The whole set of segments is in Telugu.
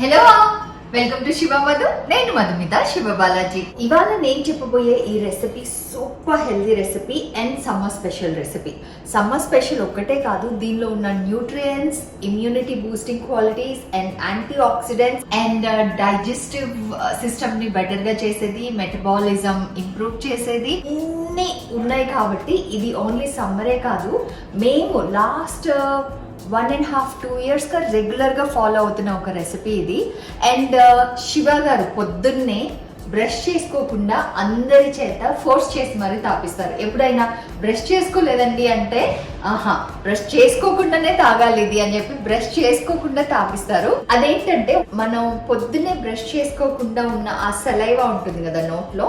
Hello welcome to Shiva Madhu నేను మధుమిత శివ బాలాజీ ఇవాళ నేను చెప్పబోయే ఈ recipe super healthy recipe and summer special recipe summer special ఒక్కటే కాదు దీనిలో ఉన్న nutrients immunity boosting qualities and antioxidants and digestive సిస్టమ్ని బెటర్గా చేసేది మెటబాలిజం ఇంప్రూవ్ చేసేది ఇన్ని ఉన్నాయి కాబట్టి ఇది ఓన్లీ సమ్మరే కాదు. మేము last one and half two ఇయర్స్గా రెగ్యులర్గా ఫాలో అవుతున్న ఒక రెసిపీ ఇది. అండ్ uh, శివ గారు పొద్దున్నే బ్రష్ చేసుకోకుండా అందరి చేత ఫోర్స్ చేసి మరీ తాపిస్తారు. ఎప్పుడైనా బ్రష్ చేసుకోలేదండి అంటే ఆహా బ్రష్ చేసుకోకుండానే తాగాలి ఇది అని చెప్పి బ్రష్ చేసుకోకుండా తాపిస్తారు. అదేంటంటే మనం పొద్దున్నే బ్రష్ చేసుకోకుండా ఉన్న ఆ సెలైవా ఉంటుంది కదా నోట్లో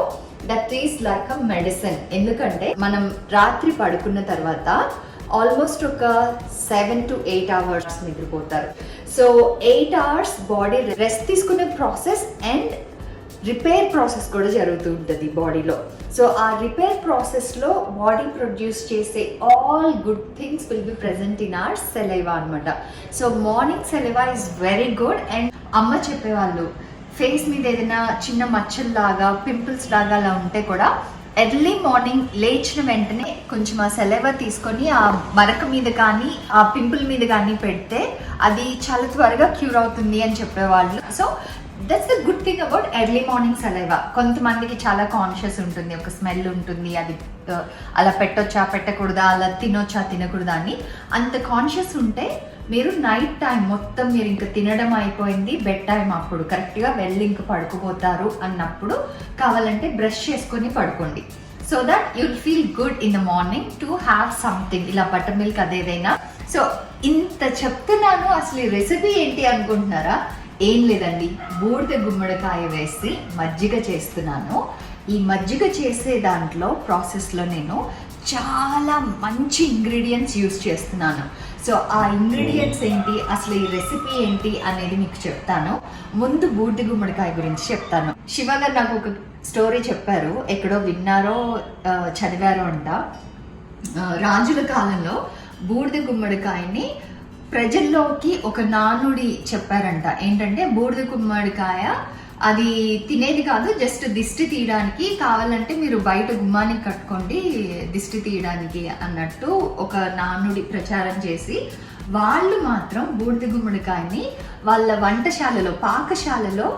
that is like a medicine ఎందుకంటే మనం రాత్రి పడుకున్న తర్వాత ఆల్మోస్ట్ ఒక సెవెన్ టు ఎయిట్ అవర్స్ నిద్రపోతారు. So eight hours body rest తీసుకునే ప్రాసెస్ అండ్ రిపేర్ ప్రాసెస్ కూడా జరుగుతూ ఉంటుంది బాడీలో. సో ఆ రిపేర్ ప్రాసెస్లో బాడీ ప్రొడ్యూస్ చేసే all good things will be present in our saliva అనమాట so morning saliva is very good and అమ్మ చెప్పేవాళ్ళు ఫేస్ మీద ఏదైనా చిన్న మచ్చల్లాగా పింపుల్స్ లాగా అలా ఉంటే కూడా ఎర్లీ మార్నింగ్ లేచిన వెంటనే కొంచెం ఆ సెలవ తీసుకొని ఆ మరక మీద కానీ ఆ పింపుల్ మీద కానీ పెడితే అది చాలా త్వరగా క్యూర్ అవుతుంది అని చెప్పేవాళ్ళు. So that's the good thing about early morning saliva కొంతమందికి చాలా కాన్షియస్ ఉంటుంది ఒక స్మెల్ ఉంటుంది అది అలా పెట్టొచ్చా పెట్టకూడదా అలా తినొచ్చా తినకూడదా అని. అంత కాన్షియస్ ఉంటే మీరు నైట్ టైం మొత్తం మీరు ఇంకా తినడం అయిపోయింది బెడ్ టైం అప్పుడు. కరెక్ట్గా వెళ్ళి ఇంక పడుకోపోతారు అన్నప్పుడు కావాలంటే బ్రష్ చేసుకొని పడుకోండి. So that you'll feel good in the morning to have something ఇలా బటర్ మిల్క్ అదేదైనా. సో ఇంత చెప్తున్నాను అసలు ఈ రెసిపీ ఏంటి అనుకుంటున్నారా? ఏం లేదండి బూడిద గుమ్మడికాయ వేసి మజ్జిగ చేస్తున్నాను. ఈ మజ్జిగ చేసే దాంట్లో ప్రాసెస్లో నేను చాలా మంచి ఇంగ్రీడియంట్స్ యూస్ చేస్తున్నాను. సో ఆ ఇంగ్రీడియంట్స్ ఏంటి అసలు ఈ రెసిపీ ఏంటి అనేది మీకు చెప్తాను. ముందు బూడిద గుమ్మడికాయ గురించి చెప్తాను. శివ గారు నాకు ఒక స్టోరీ చెప్పారు. ఎక్కడో విన్నారో చదివారో అంట. రాజుల కాలంలో బూడిద గుమ్మడికాయని ప్రజల్లోకి ఒక నానుడి చెప్పారంట. ఏంటంటే బూడిద గుమ్మడికాయ అది తినేది కాదు జస్ట్ దిష్టి తీయడానికి కావాలంటే మీరు బయట గుమ్మానికి కట్టుకోండి దిష్టి తీయడానికి అన్నట్టు ఒక నానుడి ప్రచారం చేసి వాళ్ళు మాత్రం బూడిద గుమ్మడికాయని వాళ్ళ వంటశాలలో పాకశాలలో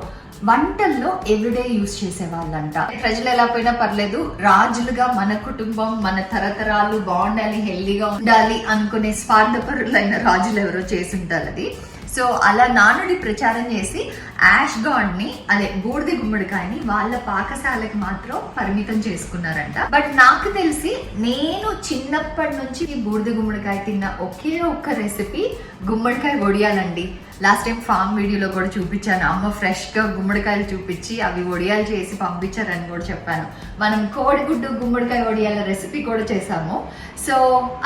వంటల్లో ఎవ్రీడే యూస్ చేసేవాళ్ళంట. ప్రజలు ఎలా పోయినా పర్లేదు రాజులుగా మన కుటుంబం మన తరతరాలు బాగుండాలి హెల్దీగా ఉండాలి అనుకునే స్వార్థపరులైన రాజులు ఎవరో చేసి ఉంటారు అది. సో అలా నానుడి ప్రచారం చేసి యాష్ గాడ్ని అదే బూడిద గుమ్మడికాయని వాళ్ళ పాకశాలకు మాత్రం పరిమితం చేసుకున్నారంట. బట్ నాకు తెలిసి నేను చిన్నప్పటి నుంచి ఈ బూడిద గుమ్మడికాయ తిన్న ఒకే ఒక్క రెసిపీ గుమ్మడికాయ వడియాలండి. లాస్ట్ టైం ఫామ్ వీడియోలో కూడా చూపించాను. అమ్మ ఫ్రెష్గా గుమ్మడికాయలు చూపించి అవి వడియాలు చేసి పంపించారని కూడా చెప్పాను. మనం కోడిగుడ్డు గుమ్మడికాయ వడియాల రెసిపీ కూడా చేసాము సో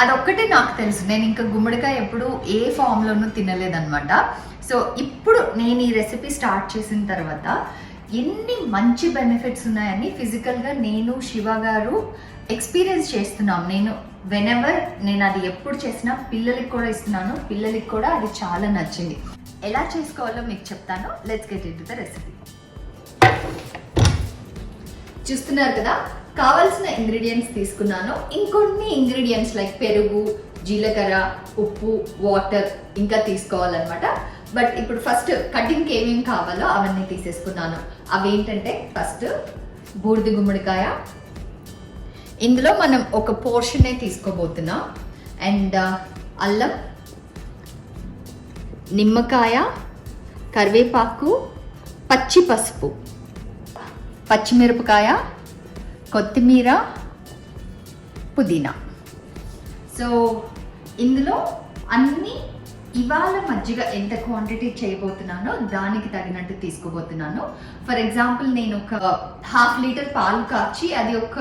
అదొక్కటే నాకు తెలుసు. నేను ఇంకా గుమ్మడికాయ ఎప్పుడు ఏ ఫామ్లోనూ తినలేదనమాట సో ఇప్పుడు నేను ఈ రెసిపీ స్టార్ట్ చేసిన తర్వాత ఎన్ని మంచి బెనిఫిట్స్ ఉన్నాయని ఫిజికల్గా నేను శివ గారు ఎక్స్పీరియన్స్ చేస్తున్నాం. నేను వెనెవర్ నేను అది ఎప్పుడు చేసినా పిల్లలకి కూడా ఇస్తున్నాను. పిల్లలకి కూడా అది చాలా నచ్చింది. ఎలా చేసుకోవాలో మీకు చెప్తాను. Let's get into the recipe చూస్తున్నారు కదా? కావాల్సిన ఇంగ్రీడియంట్స్ తీసుకున్నాను. ఇంకొన్ని ఇంగ్రీడియంట్స్ లైక్ పెరుగు జీలకర్ర ఉప్పు వాటర్ ఇంకా తీసుకోవాలన్నమాట. బట్ ఇప్పుడు ఫస్ట్ కటింగ్కి ఏమేమి కావాలో అవన్నీ తీసేసుకున్నాను. అవి ఏంటంటే ఫస్ట్ బూడిద గుమ్మడికాయ. ఇందులో మనం ఒక పోర్షనే తీసుకోబోతున్నాం. అండ్ uh, అల్లం నిమ్మకాయ కరివేపాకు పచ్చి పసుపు. పచ్చిమిరపకాయ కొత్తిమీర పుదీనా. సో ఇందులో అన్ని ఇవాళ మజ్జిగ ఎంత క్వాంటిటీ చేయబోతున్నానో దానికి తగినట్టు తీసుకోబోతున్నాను. ఫర్ ఎగ్జాంపుల్ నేను ఒక హాఫ్ లీటర్ పాలు కాచి అది ఒక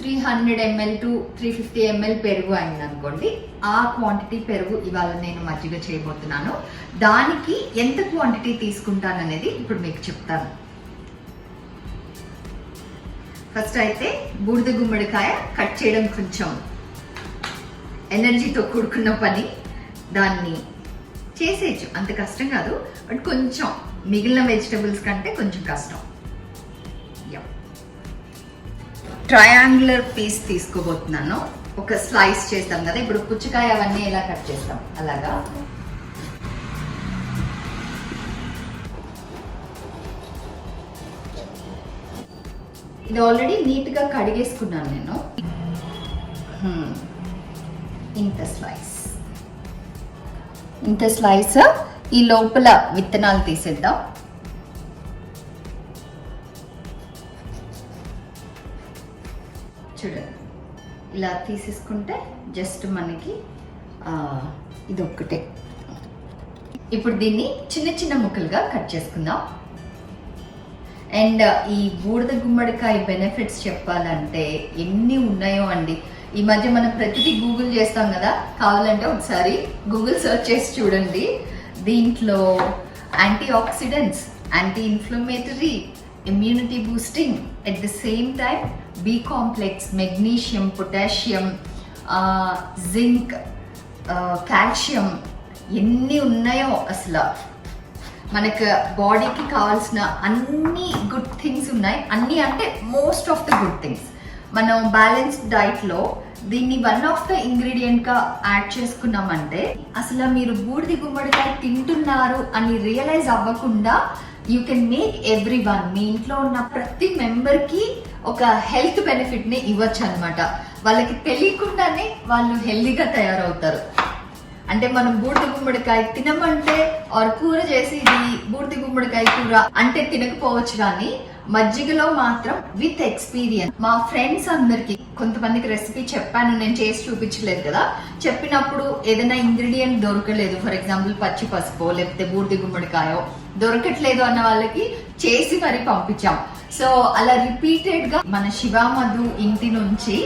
three hundred ML to three fifty ML పెరుగు అయింది అనుకోండి ఆ క్వాంటిటీ పెరుగు ఇవాళ నేను మజ్జిగ చేయబోతున్నాను. దానికి ఎంత క్వాంటిటీ తీసుకుంటాను అనేది ఇప్పుడు మీకు చెప్తాను. ఫస్ట్ అయితే బూడిద గుమ్మడికాయ కట్ చేయడం కొంచెం. ఎనర్జీతో కూడుకున్న పని. దాన్ని చేసేయచ్చు. అంత కష్టం కాదు. బట్ కొంచెం మిగిలిన వెజిటబుల్స్ కంటే కొంచెం కష్టం. ట్రయాంగులర్ పీస్ తీసుకోబోతున్నాను. ఒక స్లైస్ చేస్తాం కదా. ఇప్పుడు పుచ్చకాయ అవన్నీ ఎలా కట్ చేస్తాం? అలాగా? ఇది ఆల్రెడీ నీట్గా కడిగేసుకున్నాను నేను. Hmm. ఇంత స్లైస్ ఇంత స్లైస్. ఈ లోపల విత్తనాలు తీసేద్దాం. చూడండి ఇలా తీసేసుకుంటే జస్ట్ మనకి ఇది ఒక్కటే ఇప్పుడు దీన్ని చిన్న చిన్న ముక్కలుగా కట్ చేసుకుందాం. అండ్ ఈ బూడిద గుమ్మడికాయ బెనిఫిట్స్ చెప్పాలంటే ఎన్ని ఉన్నాయో అండి. ఈ మధ్య మనం ప్రతిదీ గూగుల్ చేస్తాం కదా? కావాలంటే ఒకసారి గూగుల్ సెర్చ్ చేసి చూడండి. దీంట్లో antioxidants anti inflammatory immunity boosting at the same time B complex magnesium potassium zinc calcium ఎన్ని ఉన్నాయో అసలు. మనకు బాడీకి కావాల్సిన అన్ని గుడ్ థింగ్స్ ఉన్నాయి. అన్నీ అంటే most of the good things మనం బ్యాలెన్స్డ్ డైట్లో దీన్ని వన్ ఆఫ్ ద ఇంగ్రీడియంట్గా యాడ్ చేసుకున్నామంటే అసలు మీరు బూడిది గుమ్మడికాయ తింటున్నారు అని రియలైజ్ అవ్వకుండా you can make every one మీ ఇంట్లో ఉన్న ప్రతి మెంబర్కి ఒక హెల్త్ బెనిఫిట్ని ఇవ్వచ్చు అనమాట వాళ్ళకి తెలియకుండానే వాళ్ళు హెల్దీగా తయారవుతారు. అంటే మనం బూడిద గుమ్మడికాయ తినమంటే ఆర్ కూర చేసి ఇది గుమ్మడికాయ కూర అంటే తినకపోవచ్చు కానీ మజ్జిగలో మాత్రం విత్ ఎక్స్పీరియన్స్ మా ఫ్రెండ్స్ అందరికి కొంతమందికి రెసిపీ చెప్పాను నేను చేసి చూపించలేదు కదా. చెప్పినప్పుడు ఏదైనా ఇంగ్రీడియంట్ దొరకలేదు. ఫర్ ఎగ్జాంపుల్ పచ్చి పసుపు లేకపోతే బూడిద గుమ్మడికాయో దొరకట్లేదు అన్న వాళ్ళకి చేసి మరి పంపించాం. సో అలా రిపీటెడ్గా మన శివామధు ఇంటి నుంచి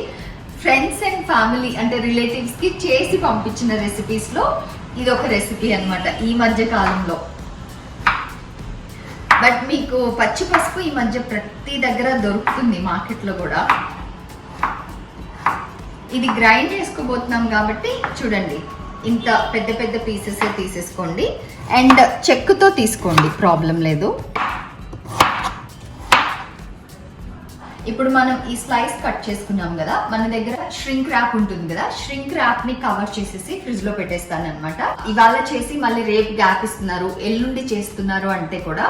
ఫ్రెండ్స్ అండ్ ఫ్యామిలీ అంటే రిలేటివ్స్కి చేసి పంపించిన రెసిపీస్లో ఇది ఒక రెసిపీ అన్నమాట ఈ మధ్య కాలంలో. బట్ మీకు పచ్చి పసుపు ఈ మధ్య ప్రతి దగ్గర దొరుకుతుంది మార్కెట్లో కూడా. ఇది గ్రైండ్ చేసుకోబోతున్నాం కాబట్టి చూడండి. ఇంత పెద్ద పెద్ద పీసెస్ తీసేసుకోండి. అండ్ చెక్కుతో తీసుకోండి ప్రాబ్లం లేదు. ఇప్పుడు మనం ఈ స్లైస్ కట్ చేసుకున్నాం కదా మన దగ్గర ష్రింక్ ర్యాప్ ఉంటుంది కదా ష్రింక్ ర్యాప్ని కవర్ చేసేసి ఫ్రిడ్జ్లో పెట్టేస్తాను అనమాట ఇవాళ చేసి మళ్ళీ రేపు గ్యాప్ ఇస్తున్నారు ఎల్లుండి చేస్తున్నారు అంటే కూడా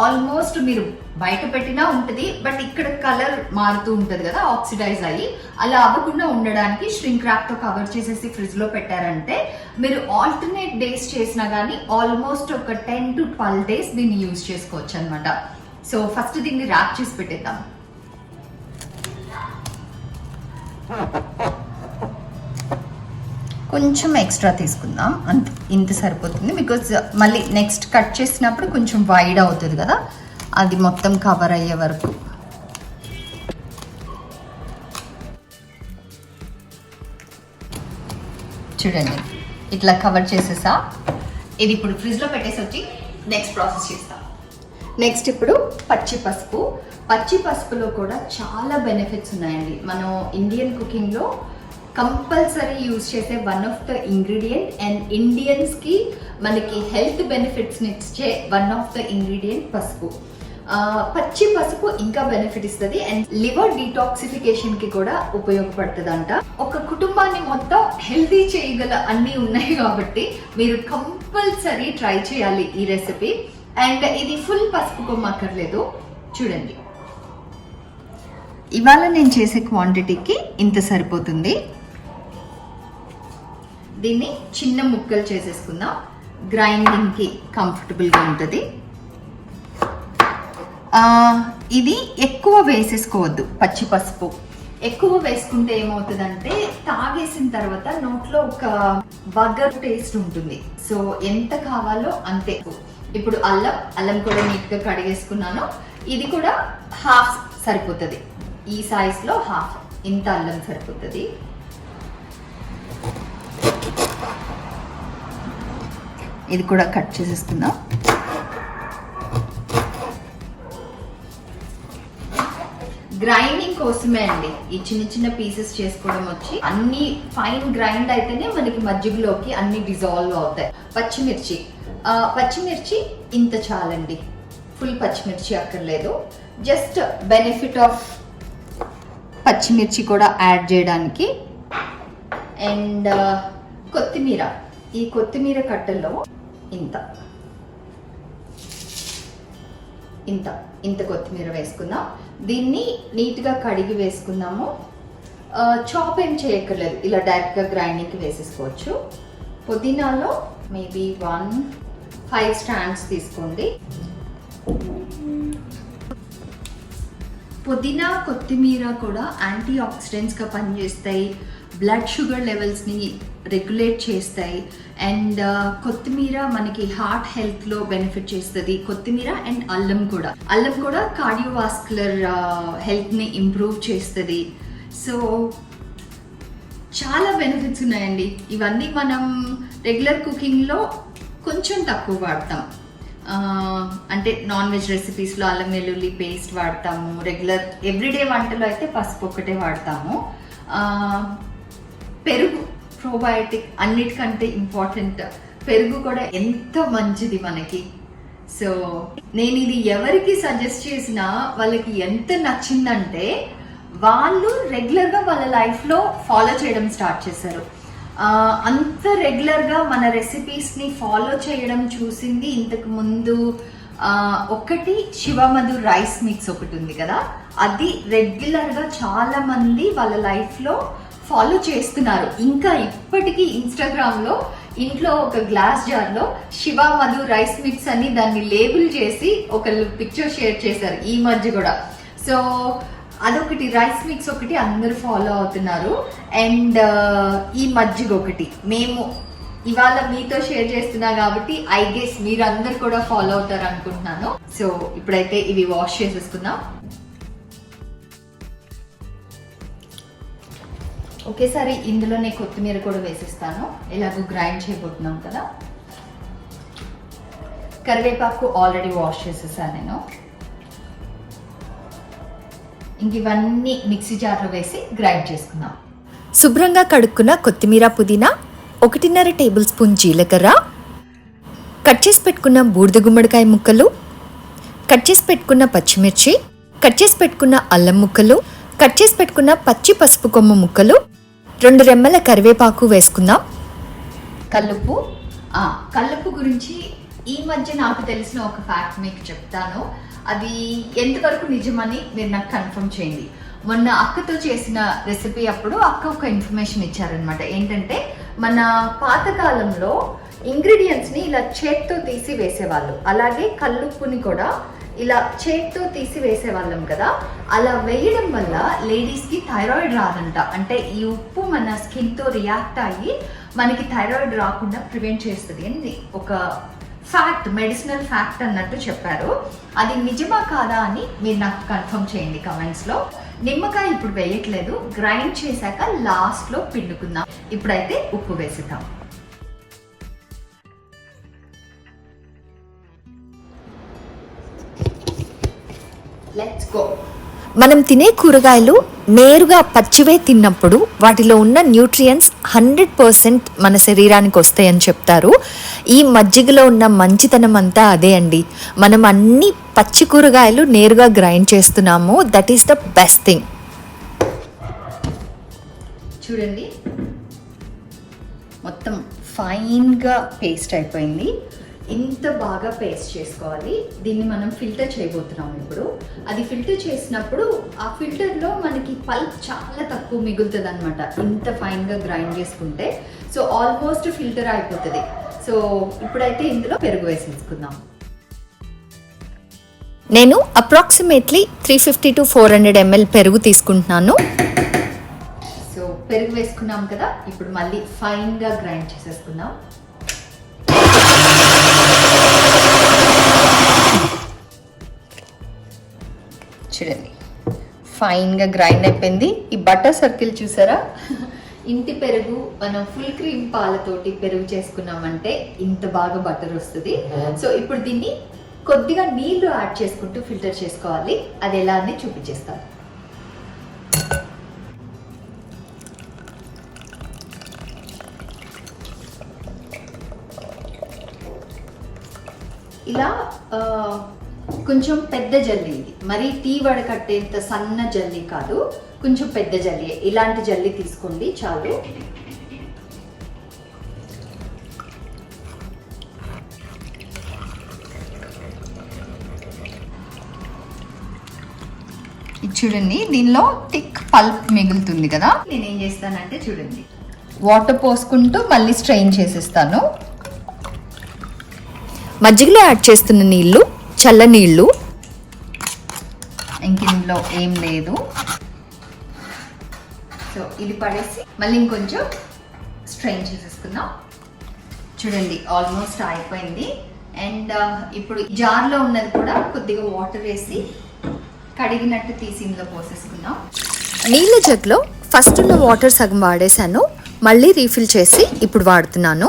ఆల్మోస్ట్ మీరు బయట పెట్టినా ఉంటుంది బట్ ఇక్కడ కలర్ మారుతూ ఉంటుంది కదా ఆక్సిడైజ్ అయ్యి. అలా అవ్వకుండా ఉండడానికి ష్రింక్ ర్యాప్తో కవర్ చేసేసి ఫ్రిడ్జ్లో పెట్టారంటే మీరు ఆల్టర్నేట్ డేస్ చేసినా కానీ ఆల్మోస్ట్ ఒక టెన్ టు ట్వెల్వ్ డేస్ దీన్ని యూజ్ చేసుకోవచ్చు అనమాట సో ఫస్ట్ దీన్ని ర్యాప్ చేసి పెట్టేద్దాం. కొంచెం ఎక్స్ట్రా తీసుకుందాం. అంత ఇంత సరిపోతుంది బికాజ్ మళ్ళీ నెక్స్ట్ కట్ చేసినప్పుడు కొంచెం వైడ్ అవుతుంది కదా. అది మొత్తం కవర్ అయ్యే వరకు. చూడండి. ఇట్లా కవర్ చేసేసా. ఇది ఇప్పుడు ఫ్రిడ్జ్లో పెట్టేసి వచ్చి నెక్స్ట్ ప్రాసెస్ చేస్తాం. నెక్స్ట్ ఇప్పుడు పచ్చి పసుపు. పచ్చి పసుపులో కూడా చాలా బెనిఫిట్స్ ఉన్నాయండి. మనం ఇండియన్ కుకింగ్లో కంపల్సరీ యూజ్ చేసే one of the ingredient and ఇండియన్స్కి మనకి హెల్త్ బెనిఫిట్స్ని ఇచ్చే వన్ ఆఫ్ ద ఇంగ్రీడియంట్ పసుపు. పచ్చి పసుపు ఇంకా బెనిఫిట్ ఇస్తుంది అండ్ లివర్ డీటాక్సిఫికేషన్కి కూడా ఉపయోగపడుతుందంట. ఒక కుటుంబాన్ని మొత్తం హెల్తీ చేయగల అన్ని ఉన్నాయి కాబట్టి మీరు కంపల్సరీ ట్రై చేయాలి ఈ రెసిపీ అండ్ ఇది ఫుల్ పసుపు కొమ్మక్కర్లేదు. చూడండి. ఇవాళ నేను చేసే క్వాంటిటీకి ఇంత సరిపోతుంది. దీన్ని చిన్న ముక్కలు చేసేసుకుందాం. గ్రైండింగ్కి కంఫర్టబుల్గా ఉంటుంది. ఇది ఎక్కువ వేసేసుకోవద్దు పచ్చి పసుపు. ఎక్కువ వేసుకుంటే ఏమవుతుందంటే తాగేసిన తర్వాత నోట్లో ఒక బగర్ టేస్ట్ ఉంటుంది. సో ఎంత కావాలో అంతే. ఇప్పుడు అల్లం అల్లం కూడా నీట్గా కడిగేసుకున్నాను. ఇది కూడా హాఫ్ సరిపోతుంది. ఈ సైజ్లో హాఫ్ ఇంత అల్లం సరిపోతుంది. ఇది కూడా కట్ చేసేసుకుందాం. గ్రైండింగ్ కోసమే అండి. ఈ చిన్న చిన్న పీసెస్ చేసుకోవడం వచ్చి అన్ని ఫైన్ గ్రైండ్ అయితేనే మనకి మజ్జిగలోకి అన్ని డిజాల్వ్ అవుతాయి. పచ్చిమిర్చి. పచ్చిమిర్చి ఇంత చాలండి. ఫుల్ పచ్చిమిర్చి అక్కర్లేదు. జస్ట్ బెనిఫిట్ ఆఫ్ పచ్చిమిర్చి కూడా యాడ్ చేయడానికి. అండ్ కొత్తిమీర. ఈ కొత్తిమీర కట్టలో ఇంత. ఇంత. ఇంత కొత్తిమీర వేసుకుందాం. దీన్ని నీట్గా కడిగి వేసుకుందాము. చాప్ ఏం చేయక్కర్లేదు. ఇలా డైరెక్ట్గా గ్రైండింగ్కి వేసేసుకోవచ్చు. పుదీనాలో మేబీ వన్ ఫైవ్ స్టాండ్స్ తీసుకోండి. పుదీనా కొత్తిమీర కూడా యాంటీ ఆక్సిడెంట్స్గా పనిచేస్తాయి. బ్లడ్ షుగర్ లెవెల్స్ని రెగ్యులేట్ చేస్తాయి. అండ్ uh, కొత్తిమీర మనకి హార్ట్ హెల్త్లో బెనిఫిట్ చేస్తుంది. కొత్తిమీర అండ్ అల్లం కూడా. అల్లం కూడా కార్డియోవాస్కులర్ హెల్త్ని ఇంప్రూవ్ చేస్తుంది. సో చాలా బెనిఫిట్స్ ఉన్నాయండి. ఇవన్నీ మనం రెగ్యులర్ కుకింగ్లో కొంచెం తక్కువ వాడతాం. Uh, అంటే నాన్ వెజ్ రెసిపీస్లో అల్లం వెల్లుల్లి పేస్ట్ వాడతాము. రెగ్యులర్ ఎవ్రీడే వంటలో అయితే పసుపు ఒక్కటే వాడతాము. Uh, పెరుగు ప్రోబయోటిక్ అన్నిటికంటే ఇంపార్టెంట్ పెరుగు కూడా ఎంత మంచిది మనకి. సో నేను ఇది ఎవరికి సజెస్ట్ చేసినా వాళ్ళకి ఎంత నచ్చిందంటే వాళ్ళు రెగ్యులర్గా వాళ్ళ లైఫ్లో ఫాలో చేయడం స్టార్ట్ చేశారు. అంత రెగ్యులర్గా మన రెసిపీస్ని ఫాలో చేయడం చూసింది ఇంతకు ముందు ఒకటి శివమధు రైస్ మిక్స్ ఒకటి ఉంది కదా. అది రెగ్యులర్గా చాలామంది వాళ్ళ లైఫ్లో ఫాలో చేస్తున్నారు. ఇంకా ఇప్పటికీ ఇన్స్టాగ్రామ్లో ఇంట్లో ఒక గ్లాస్ జార్లో శివ మధు రైస్ మిక్స్ అని దాన్ని లేబుల్ చేసి ఒకళ్ళు పిక్చర్ షేర్ చేశారు. ఈ మధ్య కూడా. సో అదొకటి రైస్ మిక్స్ ఒకటి అందరూ ఫాలో అవుతున్నారు. అండ్ uh, ఈ మజ్జిగ ఒకటి. మేము ఇవాళ మీతో షేర్ చేస్తున్నా కాబట్టి ఐ గెస్ మీరందరు కూడా ఫాలో అవుతారు అనుకుంటున్నాను సో ఇప్పుడైతే ఇవి వాష్ చేసేసుకుందాం. ఒకేసారి ఇందులోనే కొత్తిమీర కూడా వేసిస్తాను. ఎలాగో గ్రైండ్ చేయబోతున్నాం కదా. కరివేపాకు ఆల్రెడీ వాష్ చేసేసాను నేను. ఇంక ఇవన్నీ మిక్సీ జార్లో వేసి గ్రైండ్ చేసుకుందాం. శుభ్రంగా కడుక్కున్న కొత్తిమీర పుదీనా ఒకటిన్నర టేబుల్ స్పూన్ జీలకర్ర కట్ చేసి పెట్టుకున్న బూడిద గుమ్మడికాయ ముక్కలు కట్ చేసి పెట్టుకున్న పచ్చిమిర్చి కట్ చేసి పెట్టుకున్న అల్లం ముక్కలు కట్ చేసి పెట్టుకున్న పచ్చి పసుపు కొమ్మ ముక్కలు రెండు రెమ్మల కరివేపాకు వేసుకుందాం. కల్లుప్పు. కల్లుప్పు గురించి ఈ మధ్య నాకు తెలిసిన ఒక ఫ్యాక్ట్ మీకు చెప్తాను. అది ఎంతవరకు నిజమని మీరు నాకు కన్ఫర్మ్ చేయండి. మొన్న అక్కతో చేసిన రెసిపీ అప్పుడు అక్క ఒక ఇన్ఫర్మేషన్ ఇచ్చారనమాట ఏంటంటే మన పాతకాలంలో ఇంగ్రీడియంట్స్ని ఇలా చేత్తో తీసి వేసేవాళ్ళు. అలాగే కల్లుప్పుని కూడా ఇలా చేత్తో తీసి వేసేవాళ్ళం కదా అలా వేయడం వల్ల లేడీస్కి థైరాయిడ్ రాదంట. అంటే ఈ ఉప్పు మన స్కిన్తో రియాక్ట్ అయ్యి మనకి థైరాయిడ్ రాకుండా ప్రివెంట్ చేస్తుంది అని ఒక ఫ్యాక్ట్ మెడిసినల్ ఫ్యాక్ట్ అన్నట్టు చెప్పారు. అది నిజమా కాదా అని మీరు నాకు కన్ఫర్మ్ చేయండి కమెంట్స్లో. నిమ్మకాయ ఇప్పుడు వేయట్లేదు గ్రైండ్ చేశాక లాస్ట్లో పిండుకుందాం. ఇప్పుడైతే ఉప్పు వేసిద్దాం. లెట్స్ గో మనం తినే కూరగాయలు నేరుగా పచ్చివే తిన్నప్పుడు వాటిలో ఉన్న న్యూట్రియంట్స్ హండ్రెడ్ పర్సెంట్ మన శరీరానికి వస్తాయని చెప్తారు. ఈ మజ్జిగలో ఉన్న మంచితనం అంతా అదే అండి. మనం అన్ని పచ్చి కూరగాయలు నేరుగా గ్రైండ్ చేస్తున్నాము. That is the best thing చూడండి. మొత్తం ఫైన్గా పేస్ట్ అయిపోయింది. ఇంత బాగా పేస్ట్ చేసుకోవాలి? దీన్ని మనం ఫిల్టర్ చేయబోతున్నాం ఇప్పుడు. అది ఫిల్టర్ చేసినప్పుడు ఆ ఫిల్టర్లో మనకి పల్ప్ చాలా తక్కువ మిగులుతుంది అనమాట ఇంత ఫైన్గా గ్రైండ్ చేసుకుంటే. సో ఆల్మోస్ట్ ఫిల్టర్ అయిపోతుంది. సో ఇప్పుడైతే ఇందులో పెరుగు వేసేసుకుందాం. నేను approximately three fifty to four hundred ML పెరుగు తీసుకుంటున్నాను. సో పెరుగు వేసుకున్నాం కదా? ఇప్పుడు మళ్ళీ ఫైన్గా గ్రైండ్ చేసేసుకుందాం. చూడండి. ఫైన్గా గ్రైండ్ అయిపోయింది. ఈ బటర్ సర్కిల్ చూసారా? ఇంటి పెరుగు మనం ఫుల్ క్రీమ్ పాలతోటి పెరుగు చేసుకున్నామంటే ఇంత బాగా బటర్ వస్తుంది. సో ఇప్పుడు దీన్ని కొద్దిగా నీళ్ళు యాడ్ చేసుకుంటూ ఫిల్టర్ చేసుకోవాలి. అది ఎలా అని చూపించేస్తాను ఇలా కొంచెం పెద్ద జల్లి ఇది. మరి టీ వడకట్టేంత సన్న జల్లి కాదు. కొంచెం పెద్ద జల్లి. ఇలాంటి జల్లి తీసుకోండి చాలు. చూడండి దీనిలో థిక్ పల్ప్ మిగులుతుంది కదా. నేను ఏం చేస్తానంటే చూడండి. వాటర్ పోసుకుంటూ మళ్ళీ స్ట్రెయిన్ చేసేస్తాను. మజ్జిగలో యాడ్ చేస్తున్న నీళ్ళు చల్ల నీళ్ళు ఇంక ఇందులో ఏం లేదు. సో ఇది పడేసి మళ్ళీ ఇంకొంచెం స్ట్రెయిన్ చేసేసుకుందాం. చూడండి ఆల్మోస్ట్ అయిపోయింది. అండ్ ఇప్పుడు జార్లో ఉన్నది కూడా కొద్దిగా వాటర్ వేసి కడిగినట్టు తీసి ఇందులో పోసేసుకుందాం. నీళ్ళ జగ్లో ఫస్ట్ ఉన్న వాటర్ సగం వాడేశాను. మళ్ళీ రీఫిల్ చేసి ఇప్పుడు వాడుతున్నాను.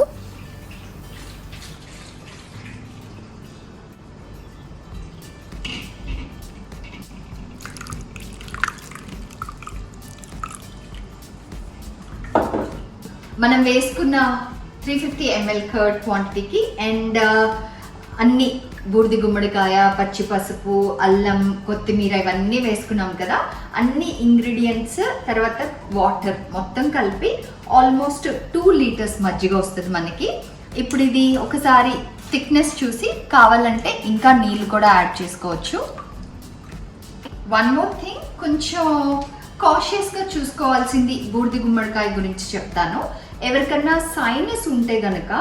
మనం వేసుకున్న త్రీ ఫిఫ్టీ ఎంఎల్ కర్డ్ క్వాంటిటీకి అండ్ అన్ని బూడిది గుమ్మడికాయ పచ్చి పసుపు అల్లం కొత్తిమీర ఇవన్నీ వేసుకున్నాం కదా అన్ని ఇంగ్రీడియంట్స్ తర్వాత వాటర్ మొత్తం కలిపి ఆల్మోస్ట్ టూ లీటర్స్ మజ్జిగ వస్తుంది మనకి. ఇప్పుడు ఇది ఒకసారి థిక్నెస్ చూసి కావాలంటే ఇంకా నీళ్ళు కూడా యాడ్ చేసుకోవచ్చు. వన్ మోర్ థింగ్ కొంచెం కాషియస్గా చూసుకోవాల్సింది బూడిది గుమ్మడికాయ గురించి చెప్తాను. ఎవరికన్నా సైనస్ ఉంటే గనక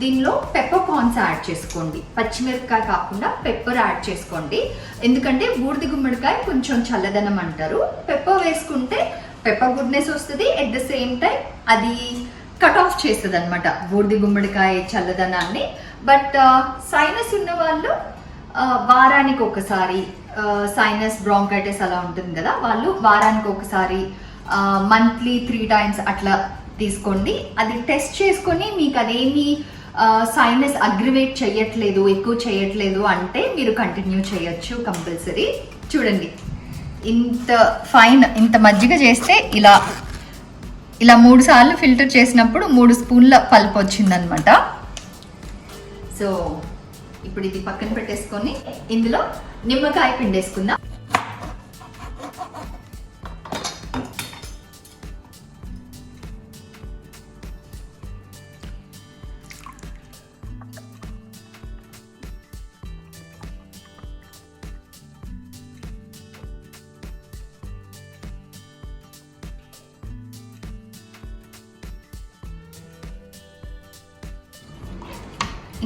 దీనిలో పెప్పర్ కార్న్స్ యాడ్ చేసుకోండి. పచ్చిమిరపకాయ కాకుండా పెప్పర్ యాడ్ చేసుకోండి. ఎందుకంటే బూడిది గుమ్మడికాయ కొంచెం చల్లదనం అంటారు. పెప్పర్ వేసుకుంటే పెప్పర్ గుడ్నెస్ వస్తుంది. ఎట్ ద సేమ్ టైం అది కట్ ఆఫ్ చేస్తుంది అనమాట బూడిది గుమ్మడికాయ చల్లదనాన్ని. బట్ సైనస్ uh, ఉన్న వాళ్ళు uh, వారానికి ఒకసారి uh, సైనస్ బ్రాంకైటిస్ అలా ఉంటుంది కదా. వాళ్ళు వారానికి ఒకసారి మంత్లీ త్రీ టైమ్స్ అట్లా తీసుకోండి. అది టెస్ట్ చేసుకొని మీకు అదేమి సైనస్ అగ్రివేట్ చేయట్లేదు ఎక్కువ చేయట్లేదు అంటే మీరు కంటిన్యూ చేయొచ్చు కంపల్సరీ చూడండి. ఇంత ఫైన్ ఇంత మజ్జిగ చేస్తే ఇలా ఇలా మూడు సార్లు ఫిల్టర్ చేసినప్పుడు మూడు స్పూన్ల పల్ప్ వచ్చిందనమాట. సో ఇప్పుడు ఇది పక్కన పెట్టేసుకొని ఇందులో నిమ్మకాయ పిండేసుకుందాం.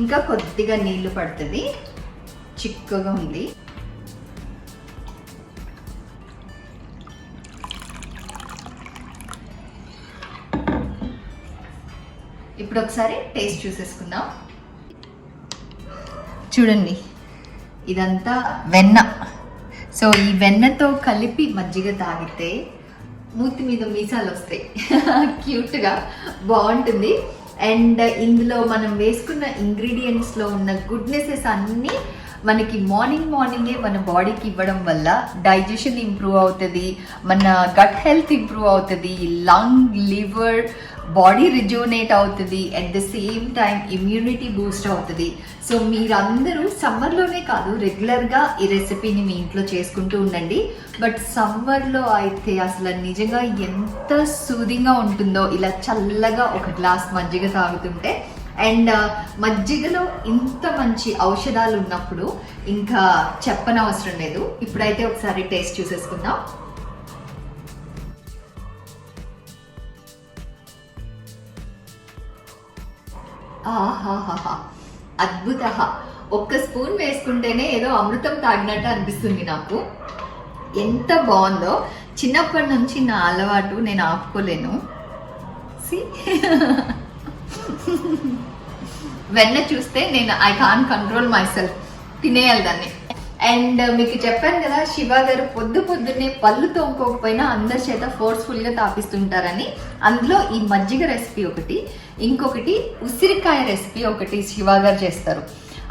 ఇంకా కొద్దిగా నీళ్ళు పడుతుంది. చిక్కగా ఉంది. ఇప్పుడు ఒకసారి టేస్ట్ చూసేసుకుందాం. చూడండి. ఇదంతా వెన్న. సో ఈ వెన్నతో కలిపి మజ్జిగ తాగితే మూతి మీద మీసాలు వస్తాయి. క్యూట్గా బాగుంటుంది. అండ్ ఇందులో మనం వేసుకున్న ఇంగ్రీడియంట్స్లో ఉన్న గుడ్నెసెస్ అన్నీ మనకి మార్నింగ్ మార్నింగే మన బాడీకి ఇవ్వడం వల్ల డైజెషన్ ఇంప్రూవ్ అవుతుంది మన గట్ హెల్త్ ఇంప్రూవ్ అవుతుంది లంగ్ లివర్ బాడీ రిజ్యూనేట్ అవుతుంది at the same time immunity boost అవుతుంది. సో మీరందరూ సమ్మర్లోనే కాదు రెగ్యులర్గా ఈ రెసిపీని మీ ఇంట్లో చేసుకుంటూ ఉండండి. బట్ సమ్మర్లో అయితే అసలు నిజంగా ఎంత సూదింగ్గా ఉంటుందో ఇలా చల్లగా ఒక గ్లాస్ మజ్జిగ తాగుతుంటే. అండ్ uh, మజ్జిగలో ఇంత మంచి ఔషధాలు ఉన్నప్పుడు ఇంకా చెప్పనవసరం లేదు. ఇప్పుడైతే ఒకసారి టేస్ట్ చూసేసుకుందాం. ఆహాహా అద్భుత ఒక్క స్పూన్ వేసుకుంటేనే ఏదో అమృతం తాగినట్టు అనిపిస్తుంది నాకు. ఎంత బాగుందో. చిన్నప్పటి నుంచి నా అలవాటు నేను ఆపుకోలేను. సి. వెన్న చూస్తే నేను I can control myself తినేయాలి దాన్ని. అండ్ uh, మీకు చెప్పాను కదా శివ గారు పొద్దు పొద్దున్నే పళ్ళు తోముకోకపోయినా అందరి చేత ఫోర్స్ఫుల్గా తాపిస్తుంటారని. అందులో ఈ మజ్జిగ రెసిపీ ఒకటి ఇంకొకటి ఉసిరికాయ రెసిపీ ఒకటి శివ గారు చేస్తారు.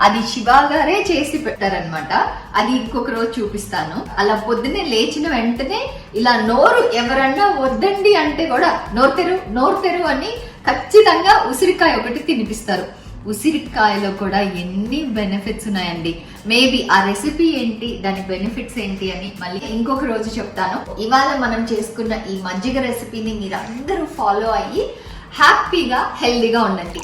అది శివ గారే చేసి పెట్టారనమాట అది ఇంకొక రోజు చూపిస్తాను. అలా పొద్దునే లేచిన వెంటనే ఇలా నోరు ఎవరన్నా వద్దండి అంటే కూడా నోరు తెరు నోరు తెరు అని ఖచ్చితంగా ఉసిరికాయ ఒకటి తినిపిస్తారు. ఉసిరికాయలో కూడా ఎన్ని బెనిఫిట్స్ ఉన్నాయండి? మేబీ ఆ రెసిపీ ఏంటి? దాని బెనిఫిట్స్ ఏంటి అని మళ్ళీ ఇంకొక రోజు చెప్తాను. ఇవాళ మనం చేసుకున్న ఈ మజ్జిగ రెసిపీని మీరు అందరూ ఫాలో అయ్యి హ్యాపీగా హెల్దీగా ఉండండి.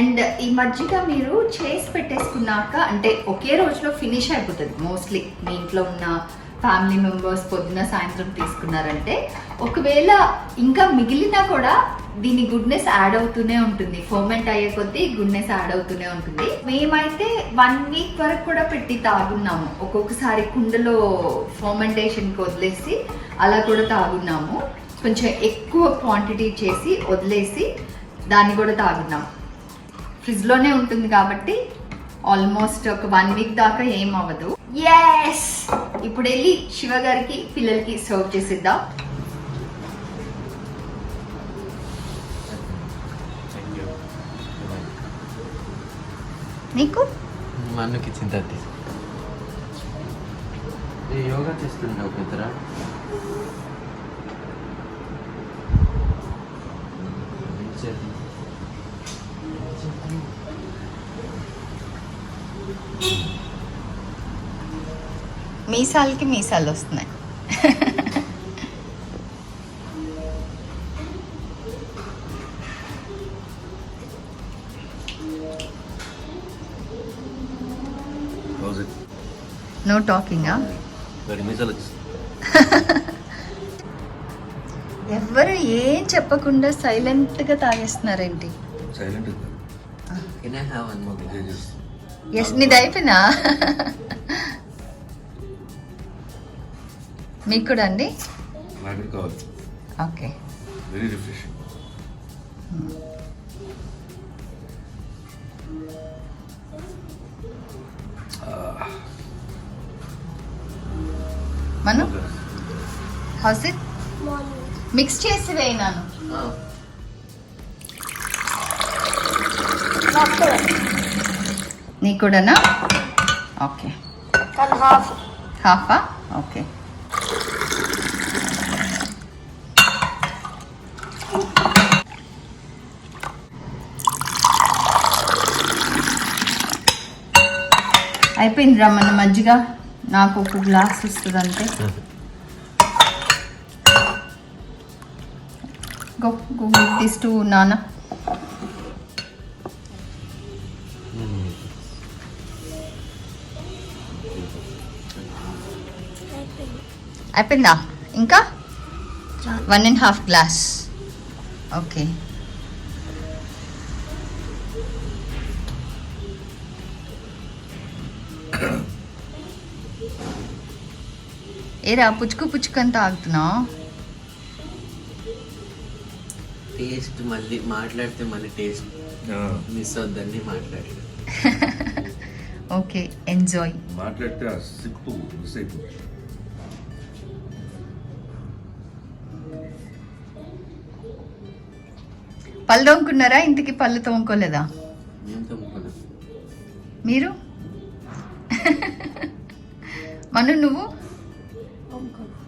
అండ్ ఈ మజ్జిగ మీరు చేసి పెట్టేసుకున్నాక అంటే ఒకే రోజులో ఫినిష్ అయిపోతుంది. మోస్ట్లీ మీ ఇంట్లో ఉన్న ఫ్యామిలీ మెంబర్స్ పొద్దున సాయంత్రం తీసుకున్నారంటే ఒకవేళ ఇంకా మిగిలినా కూడా దీని గుడ్నెస్ యాడ్ అవుతూనే ఉంటుంది. ఫోమెంట్ అయ్యే కొద్దీ గుడ్నెస్ యాడ్ అవుతూనే ఉంటుంది. మేమైతే వన్ వీక్ వరకు కూడా పెట్టి తాగున్నాము. ఒక్కొక్కసారి కుండలో ఫోమెంటేషన్కి వదిలేసి అలా కూడా తాగున్నాము. కొంచెం ఎక్కువ క్వాంటిటీ చేసి వదిలేసి దాన్ని కూడా తాగున్నాము ఫ్రిడ్జ్లోనే ఉంటుంది కాబట్టి ఆల్మోస్ట్ ఒక వన్ వీక్ దాకా ఏం అవ్వదు. ఎస్ ఇప్పుడు వెళ్ళి శివ గారికి పిల్లలకి సర్వ్ చేసిద్దాం. నీకు? మా అన్నకి చింత యోగా చేస్తుంటావు పెద్దరా? మీసాలకి మీసాలు వస్తున్నాయి. నో టాకింగా ఎవ్వరు ఏం చెప్పకుండా సైలెంట్గా తాగేస్తున్నారేంటి సైలెంట్ ఎస్ నీది అయిపోయినా? మీకు కూడా అండి నాకు కావాలి okay very refreshing Manu how's it mix చేసి వేయినాను నీకు కూడానా ఓకే. Half హాఫా okay. అయిపోయిందిరా మన మజ్జిగ. నాకు ఒక గ్లాస్ వస్తుంది అంతే గో టు నాన్న. అయిపోయిందా? ఇంకా? One and half glass okay ఏరా పుచ్చుకు పుచ్చుకంతా ఆగుతున్నావు? టేస్ట్ మళ్ళీ మాట్లాడితే మళ్ళీ టేస్ట్ మిస్ అవుద్దని మాట్లాడి ఓకే ఎంజాయ్ మాట్లాడితే సిప్పు మిస్ అయిపోతుంది పళ్ళు తోముకున్నారా? ఇంటికి పళ్ళు తోముకోలేదా? మీరు? మను నువ్వు?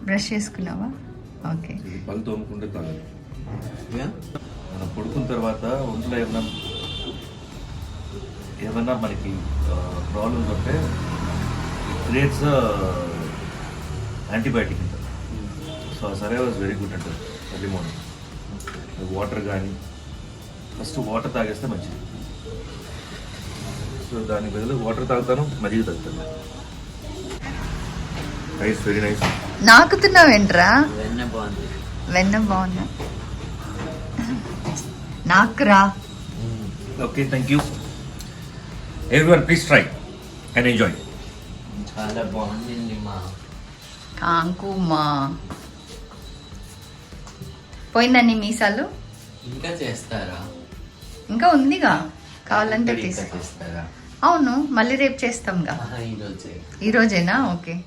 బ్రష్ చేసుకున్నావా? ఓకే. పళ్ళు తోముకుంటే మనం పడుకున్న తర్వాత ఒంట్లో ఏమన్నా ఏమన్నా మనకి ప్రాబ్లమ్స్ ఉంటే క్రియేట్స్ యాంటీబయాటిక్ సో సరే వాజ్ వెరీ గుడ్ అంటారు. ఎర్లీ మార్నింగ్ వాటర్ కానీ ఫస్ట్ వాటర్ తాగేస్తే మంచిది. సో దాని బదులు వాటర్ తాగుతాను మజ్జిగ తాగుతాను. నైస్ వెరీ నైస్ నాకుతున్నావేంట్రా వెన్న బాగుంది. వెన్న బాగున్నా నాకురా. Okay thank you everyone please try and enjoy చాలా బాగుంది మా. కాంకు మా. పోయిందండి మీసాలు? ఇంకా చేస్తారా? ఇంకా ఉందిగా. కావాలంటే తీసుకో. అవును మళ్ళీ రేపు చేస్తాంగా. ఆహా, ఈరోజే ఈ రోజేనా? ఓకే.